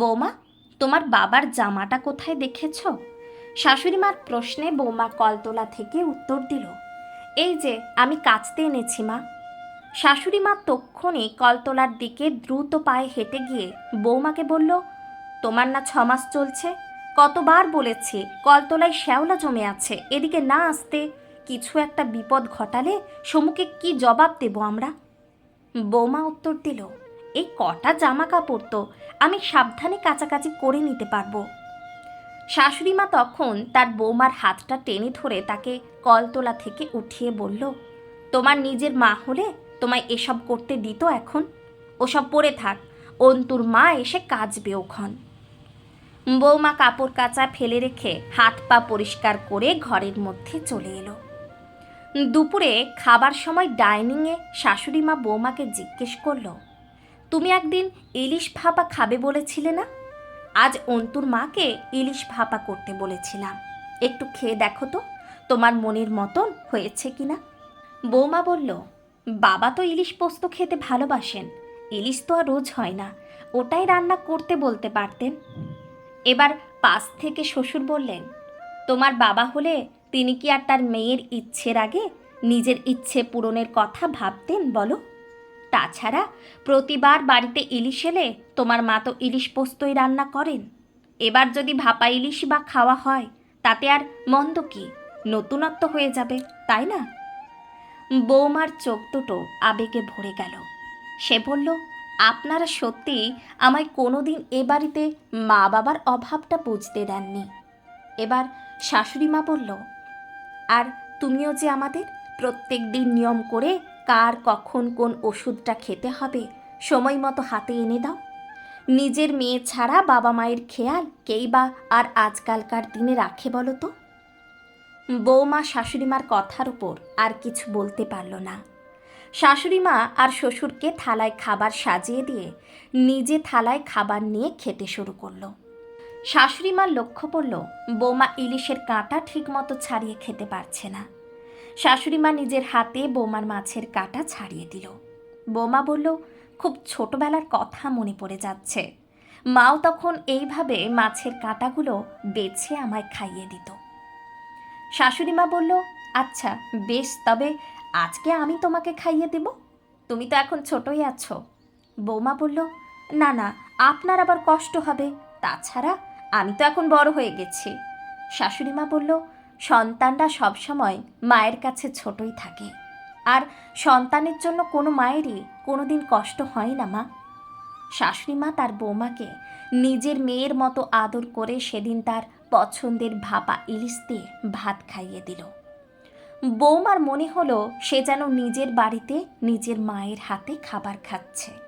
বৌমা, তোমার বাবার জামাটা কোথায় দেখেছ? শাশুড়িমার প্রশ্নে বৌমা কলতলা থেকে উত্তর দিল, এই যে, আমি কাচতে এনেছি, মা। শাশুড়িমা তক্ষণে কলতলার দিকে দ্রুত পায়ে হেঁটে গিয়ে বৌমাকে বলল, তোমার না ছমাস চলছে? কতবার বলেছি, কলতলায় শ্যাওলা জমে আছে, এদিকে না আসতে। কিছু একটা বিপদ ঘটালে সমুখে কি জবাব দেব আমরা? বৌমা উত্তর দিল এই কটা জামা কাপড় তো আমি সাবধানে কাছাকাছি করে নিতে পারব। শাশুড়িমা তখন তার বৌমার হাতটা টেনে ধরে তাকে কলতলা থেকে উঠিয়ে বলল, তোমার নিজের মা হলে তোমায় এসব করতে দিত এখন? ওসব পরে থাক, অন্তুর মা এসে কাজবে ওখন। বৌমা কাপড় কাচা ফেলে রেখে হাত পা পরিষ্কার করে ঘরের মধ্যে চলে এলো। দুপুরে খাবার সময় ডাইনিংয়ে শাশুড়ি মা বৌমাকে জিজ্ঞেস করল তুমি একদিন ইলিশ ভাপা খাবে বলেছিলে না? আজ অন্তুর মাকে ইলিশ ভাপা করতে বলেছিলাম। একটু খেয়ে দেখো তো, তোমার মনের মতন হয়েছে কিনা? বৌমা বলল, বাবা তো ইলিশ পোস্ত খেতে ভালোবাসেন, ইলিশ তো আর রোজ হয় না, ওটাই রান্না করতে বলতে পারতেন। এবার পাশ থেকে শ্বশুর বললেন, তোমার বাবা হলে তিনি কি আর তার মেয়ের ইচ্ছের আগে নিজের ইচ্ছে পূরণের কথা ভাবতেন বলো? তাছাড়া প্রতিবার বাড়িতে ইলিশ এলে তোমার মা তো ইলিশ পোস্তই রান্না করেন। এবার যদি ভাপা ইলিশ বা খাওয়া হয়, তাতে আর মন্দ কি? নতুনত্ব হয়ে যাবে, তাই না? বৌমার চোখ দুটো আবেগে ভরে গেল। সে বলল, আপনারা সত্যি আমায় কোনোদিন এ বাড়িতে মা বাবার অভাবটা বুঝতে দেননি। এবার শাশুড়ি মা বলল, আর তুমিও যে আমাদের প্রত্যেক দিন নিয়ম করে কার কখন কোন ওষুধটা খেতে হবে? সময় মতো হাতে এনে দাও। নিজের মেয়ে ছাড়া বাবা মায়ের খেয়াল কেই বা আর আজকালকার দিনে রাখে বলো তো? বৌমা শাশুড়িমার কথার উপর আর কিছু বলতে পারল না। শাশুড়িমা আর শ্বশুরকে থালায় খাবার সাজিয়ে দিয়ে নিজে থালায় খাবার নিয়ে খেতে শুরু করল। শাশুড়িমার লক্ষ্য পড়ল বৌমা ইলিশের কাঁটা ঠিকমতো ছাড়িয়ে খেতে পারছে না। শাশুড়িমা নিজের হাতে বৌমার মাছের কাঁটা ছাড়িয়ে দিল। বৌমা বলল, খুব ছোটবেলার কথা মনে পড়ে যাচ্ছে। মাও তখন এইভাবে মাছের কাঁটাগুলো বেছে আমায় খাইয়ে দিত। শাশুড়িমা বলল আচ্ছা বেশ, তবে আজকে আমি তোমাকে খাইয়ে দেব। তুমি তো এখন ছোটই আছো। বৌমা বলল, না না, আপনার আবার কষ্ট হবে। তাছাড়া আমি তো এখন বড় হয়ে গেছি। শাশুড়িমা বলল সন্তানরা সবসময় মায়ের কাছে ছোটই থাকে। আর সন্তানের জন্য কোনো মায়েরই কোনো দিন কষ্ট হয় না, মা। শাশুড়িমা তার বৌমাকে নিজের মেয়ের মতো আদর করে সেদিন তার পছন্দের ভাপা ইলিশ দিয়ে ভাত খাইয়ে দিল। বৌমার মনে হলো সে যেন নিজের বাড়িতে নিজের মায়ের হাতে খাবার খাচ্ছে।